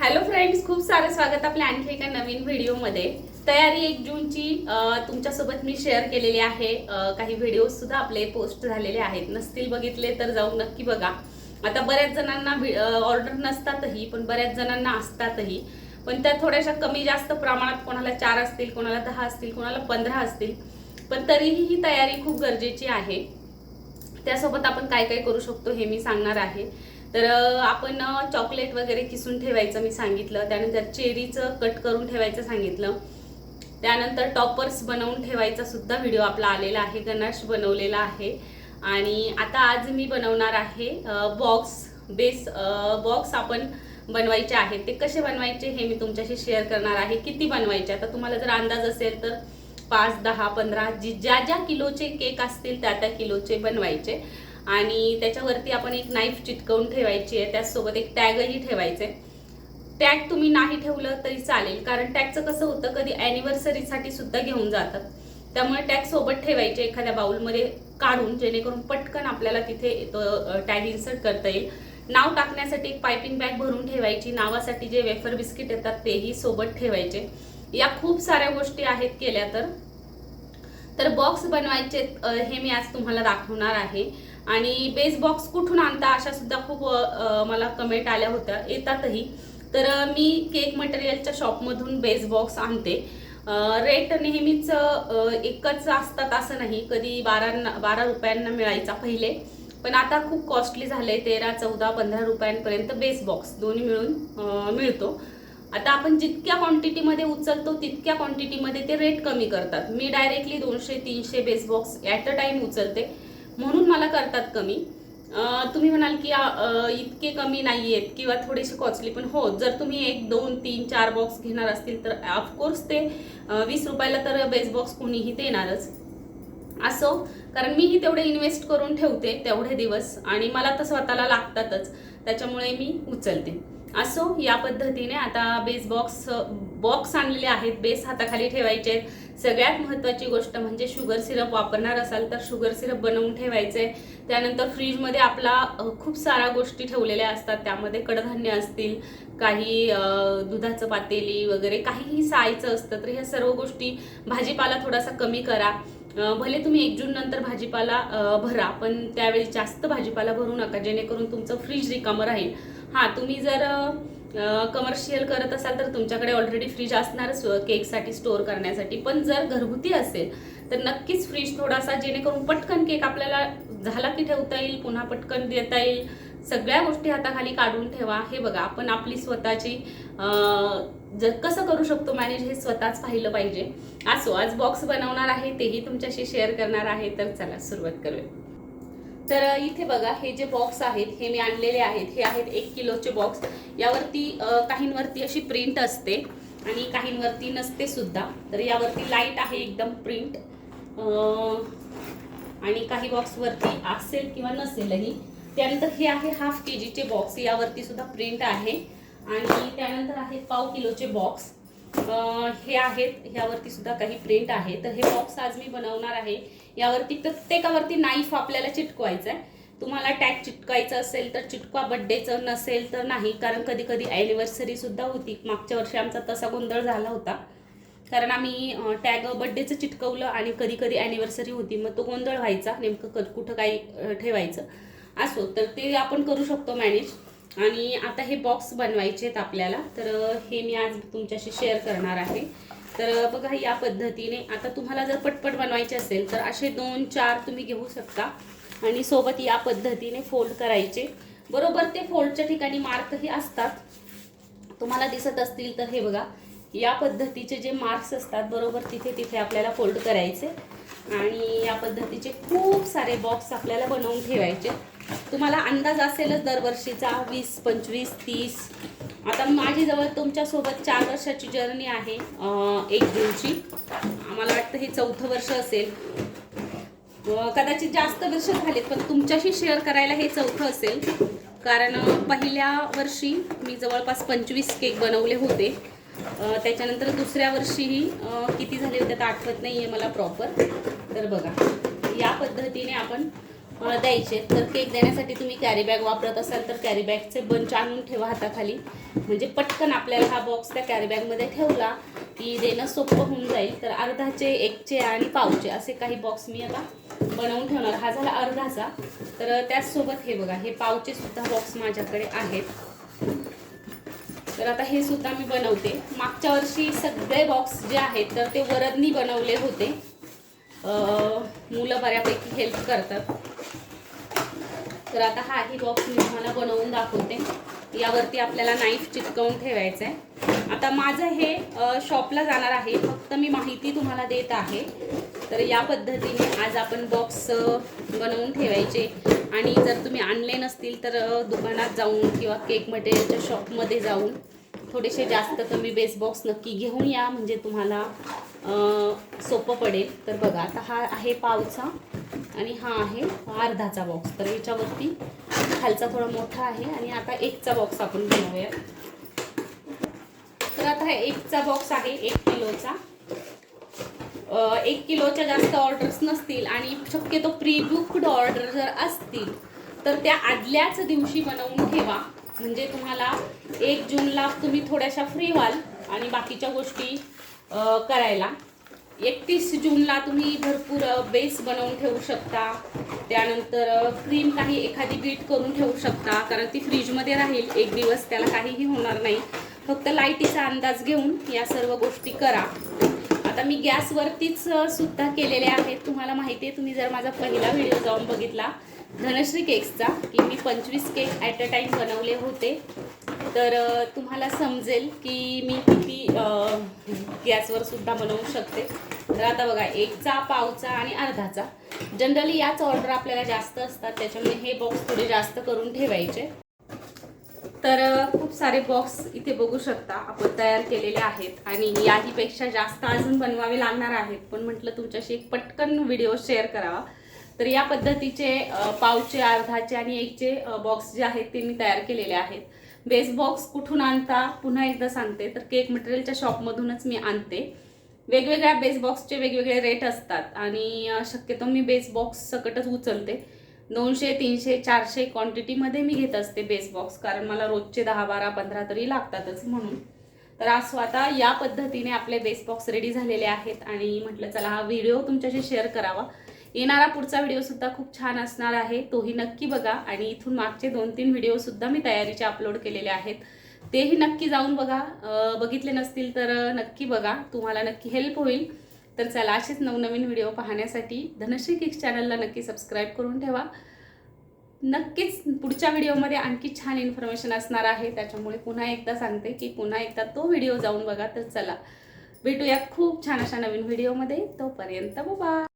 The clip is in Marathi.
हॅलो फ्रेंड्स खूप सारं स्वागत आपल्या आणखी एका नवीन व्हिडिओमध्ये. तयारी एक जूनची तुमच्यासोबत मी शेअर केलेली आहे. काही व्हिडिओज सुद्धा आपले पोस्ट झालेले आहेत. नसतील बघितले तर जाऊन नक्की बघा. आता बऱ्याच जणांना ऑर्डर नसतातही पण बऱ्याच जणांना असतातही. पण त्या थोड्याशा कमी जास्त प्रमाणात कोणाला चार असतील कोणाला दहा असतील कोणाला पंधरा असतील. पण तरीही ही तयारी खूप गरजेची आहे. त्यासोबत आपण काय काय करू शकतो हे मी सांगणार आहे. तर आपण चॉकलेट वगैरे किसून ठेवायचं मी सांगितलं. त्यानंतर चेरीचं कट करून ठेवायचं सांगितलं. त्यानंतर टॉपर्स बनवून ठेवायचा सुद्धा व्हिडिओ आपला आलेला आहे. गणाश बनवलेला आहे. आणि आता आज मी बनवणार आहे बॉक्स बेस बॉक्स आपण बनवायचे आहेत ते कसे बनवायचे हे मी तुमच्याशी शेअर करणार आहे. किती बनवायचे? आता तुम्हाला जर अंदाज असेल तर पाच दहा पंधरा जी ज्या ज्या किलोचे केक असतील त्या त्या किलोचे बनवायचे. आणि त्याच्यावरती आपण एक नाईफ चिटकवून ठेवायची आहे त्याचसोबत एक टॅगही ठेवायचे. टॅग तुम्ही नाही ठेवलं तरी चालेल कारण टॅगचं कसं होतं कधी अॅनिव्हर्सरीसाठी सुद्धा घेऊन जातात. त्यामुळे टॅग सोबत ठेवायचे एखाद्या बाउलमध्ये काढून जेणेकरून पटकन आपल्याला तिथे टॅग इन्सर्ट करता येईल. नाव टाकण्यासाठी एक पायपिंग बॅग भरून ठेवायची नावासाठी जे वेफर बिस्किट येतात तेही सोबत ठेवायचे. या खूप साऱ्या गोष्टी आहेत केल्या तर. तर बॉक्स बनवायचे हे मी आज तुम्हाला दाखवणार आहे. आणि बेस बॉक्स कुठून आणता अशा सुद्धा खूप मला कमेंट आल्या होत्या. येतातही. तर मी केक मटेरियलच्या शॉपमधून बेस बॉक्स आणते. रेट नेहमीच एकच असतात असं नाही. कधी बारा बारा रुपयांना मिळायचा पहिले. पण आता खूप कॉस्टली झाले तेरा चौदा पंधरा रुपयांपर्यंत बेस बॉक्स दोन्ही मिळून मिळतो. आता आपण जितक्या क्वांटिटीमध्ये उचलतो तितक्या क्वांटिटीमध्ये ते रेट कमी करतात. मी डायरेक्टली दोनशे तीनशे base box at a time उचलते. म्हणून मला करतात कमी. तुम्ही म्हणाल की इतके कमी नाही आहेत किंवा थोडेसे कॉस्टली पण हो जर तुम्ही एक दोन तीन चार बॉक्स घेणार असतील तर ऑफकोर्स ते वीस रुपयाला तर बेस बॉक्स कोणीही देणारच. असो कारण मीही तेवढे इन्व्हेस्ट करून ठेवते तेवढे दिवस आणि मला तर स्वतःला लागतातच. त्याच्यामुळे मी उचलते. असो या पद्धतीने आता बेस बॉक्स बॉक्स आणलेले आहेत बेस हाताखाली ठेवायचे आहेत. सगळ्यात महत्त्वाची गोष्ट म्हणजे शुगर सिरप वापरणार असाल तर शुगर सिरप बनवून ठेवायचं. आहे त्यानंतर फ्रीजमध्ये आपला खूप साऱ्या गोष्टी ठेवलेल्या असतात. त्यामध्ये कडधान्य असतील काही दुधाचं पातेली वगैरे काहीही सायचं असतं तर ह्या सर्व गोष्टी भाजीपाला थोडासा कमी करा. भले तुम्ही एक जून नंतर भाजीपाला भरा पण त्यावेळी जास्त भाजीपाला भरू नका जेणेकरून तुमचं फ्रीज रिकामं राहील. हां तुम्ही जर कमर्शियल करत असाल तर तुमच्याकडे ऑलरेडी फ्रीज असणारच केकसाठी स्टोअर करण्यासाठी. पण जर घरगुती असेल तर नक्कीच फ्रीज थोडासा जेणेकरून पटकन केक आपल्याला झाला की ठेवता येईल पुन्हा पटकन देता येईल. सगळ्या गोष्टी हाताखाली काढून ठेवा. हे बघा आपण आपली स्वतःची जर कसं करू शकतो मॅनेज हे स्वतःच पाहिलं पाहिजे. असो आज बॉक्स बनवणार आहे तेही तुमच्याशी शेअर करणार आहे तर चला सुरुवात करूया. तर इथे बघा हे जे बॉक्स आहेत हे मी आणलेले आहेत हे आहेत एक किलोचे बॉक्स यावरती काहींवरती अशी प्रिंट असते आणि काहींवरती नसते सुद्धा. तर यावरती लाइट आहे एकदम प्रिंट आणि काही बॉक्सवरती असेल किंवा नसेलही त्यानंतर हे आहे हाफ के जीचे बॉक्स यावरती सुद्धा प्रिंट आहे. आणि त्यानंतर आहे पाव किलोचे बॉक्स हे आहेत ह्यावरती सुद्धा काही प्रिंट आहे. तर हे बॉक्स आज मी बनवणार आहे. यावरती प्रत्येकावरती नाईफ आपल्याला चिटकवायचा आहे तुम्हाला टॅग चिटकायचं असेल तर चिटकवा. बड्डेचं नसेल तर नाही. कारण कधी कधी ॲनिव्हर्सरीसुद्धा होती. मागच्या वर्षी आमचा तसा गोंधळ झाला होता. कारण आम्ही टॅग बड्डेचं चिटकवलं आणि कधी कधी ॲनिव्हर्सरी होती. मग तो गोंधळ व्हायचा. नेमकं कुठं काही ठेवायचं असो. तर ते आपण करू शकतो मॅनेज आणि आता हे बॉक्स बनवायचे आहेत आपल्याला. तर हे मी आज तुमच्याशी शेअर करणार आहे. तर बघा या पद्धतीने आता तुम्हाला जर पटपट बनवायचे असेल तर असे दोन चार तुम्ही घेऊ शकता. आणि सोबत या पद्धतीने फोल्ड करायचे. बरोबर ते फोल्डच्या ठिकाणी मार्कही असतात. तुम्हाला दिसत असतील तर हे बघा या पद्धतीचे जे मार्क्स असतात बरोबर तिथे तिथे आपल्याला फोल्ड करायचे. आणि या पद्धतीचे खूप सारे बॉक्स आपल्याला बनवून ठेवायचे. तुम्हाला अंदाज असेलच दरवर्षीचा वीस पंचवीस तीस. आता माझी जवळ तुमच्यासोबत चार वर्षाची जर्नी आहे एक जूनची. आम्हाला वाटतं हे चौथं वर्ष असेल. कदाचित जास्त वर्ष झालेत पण तुमच्याशी शेअर करायला हे चौथं असेल. कारण पहिल्या वर्षी मी जवळपास पंचवीस केक बनवले होते. त्याच्यानंतर दुसऱ्या वर्षीही किती झाले होते तर आठवत नाही आहे मला प्रॉपर तर बघा या पद्धतीने आपण द्यायचे तर केक देण्यासाठी तुम्ही कॅरी बॅग वापरत असाल तर कॅरी बॅगचे बंच आणून ठेवा हाताखाली. म्हणजे पटकन आपल्याला हा बॉक्स त्या कॅरी बॅगमध्ये ठेवला की देणं सोपं होऊन जाईल. तर अर्धाचे एकचे आणि पावचे असे काही बॉक्स मी आता बनवून ठेवणार. हा झाला अर्धाचा. तर त्याचसोबत हे बघा हे पावचे सुद्धा बॉक्स माझ्याकडे आहेत. तर आता हे सुद्धा मी बनवते. मागच्या वर्षी सगळे बॉक्स जे आहेत तर ते वरदनी बनवले होते. मुलं बऱ्यापैकी हेल्प करतात. तर आता हा हाही बॉक्स मी तुम्हाला बनवून दाखवते. यावरती आपल्याला नाईफ चिटकवून ठेवायचं आहे. आता माझं हे शॉपला जाणार आहे. फक्त मी माहिती तुम्हाला देत आहे. तर या पद्धतीने आज आपण बॉक्स बनवून ठेवायचे. आणि जर तुम्ही आणले नसतील तर दुकानात जाऊन किंवा केक मटेरियलच्या शॉपमध्ये जाऊन थोडेसे जास्त कमी बेस बॉक्स नक्की घेऊन या. म्हणजे तुम्हाला सोपं पडेल. तर बघा आता हा आहे पावचा. आणि हा आहे अर्धाचा बॉक्स तर याच्यावरती खालचा थोडा मोठा आहे आणि आता एकचा बॉक्स आपण बनवूया. तर आता हा एकचा बॉक्स आहे एक किलोचा. एक किलोच्या जास्त ऑर्डर्स नसतील आणि शक्यतो प्री बुकड ऑर्डर जर असतील तर त्या आदल्याच दिवशी बनवून ठेवा. म्हणजे तुम्हाला एक जूनला तुम्ही थोड्याशा फ्री व्हाल आणि बाकीच्या गोष्टी करायला. एकतीस जूनला तुम्ही भरपूर बेस बनवून ठेवू शकता. त्यानंतर क्रीम काही एखादी बीट करून ठेवू शकता कारण ती फ्रीजमध्ये राहील. एक दिवस त्याला काहीही होणार नाही. फक्त लाईटीचा अंदाज घेऊन या सर्व गोष्टी करा. आता मी गॅसवरतीच सुद्धा केलेले आहेत. तुम्हाला माहिती आहे तुम्ही जर माझा पहिला व्हिडिओ जाऊन बघितला धनश्री केक्सचा की मी पंचवीस केक ॲट अ टाईम बनवले होते. तर तुम्हाला समजेल की मी किती गॅसवर सुद्धा बनवू शकते. तर आता बघा एकचा पावचा आणि अर्धाचा. जनरली याच ऑर्डर आपल्याला जास्त असतात त्याच्यामुळे हे बॉक्स थोडे जास्त करून ठेवायचे. तर खूप सारे बॉक्स इथे बघू शकता आपण तयार केलेले आहेत आणि याहीपेक्षा जास्त अजून बनवावे लागणार आहेत. पण म्हटलं तुमच्याशी एक पटकन व्हिडिओ शेअर करावा. तर या पद्धतीचे पावचे अर्धाचे आणि एकचे बॉक्स जे आहेत ते मी तयार केलेले आहेत. बेस बॉक्स कुठून आणता? पुन्हा एकदा सांगते. तर केक मटेरियलच्या शॉपमधूनच मी आणते. वेगवेगळ्या बेस बॉक्सचे वेगवेगळे रेट असतात आणि शक्यतो मी बेस बॉक्स सकटच उचलते. दोनशे तीनशे चारशे क्वांटिटीमध्ये मी घेत असते बेस बॉक्स कारण मला रोजचे दहा बारा पंधरा तरी लागतातच म्हणून. तर आज आता या पद्धतीने आपले बेस बॉक्स रेडी झालेले आहेत आणि म्हटलं चला हा व्हिडिओ तुमच्याशी शेअर करावा. येणारा पुढचा व्हिडिओसुद्धा खूप छान असणार आहे. तोही नक्की बघा. आणि इथून मागचे दोन तीन व्हिडिओसुद्धा मी तयारीचे अपलोड केलेले आहेत. तेही नक्की जाऊन बघा. बघितले नसतील तर नक्की बघा. तुम्हाला नक्की हेल्प होईल. तर चला असेच नवनवीन व्हिडिओ पाहण्यासाठी धनश्री किक्स चॅनलला नक्की सबस्क्राईब करून ठेवा. नक्कीच पुढच्या व्हिडिओमध्ये आणखी छान इन्फॉर्मेशन असणार आहे. त्याच्यामुळे पुन्हा एकदा सांगते की पुन्हा एकदा तो व्हिडिओ जाऊन बघा. तर चला भेटूया खूप छान अशा नवीन व्हिडिओमध्ये तोपर्यंत बाबा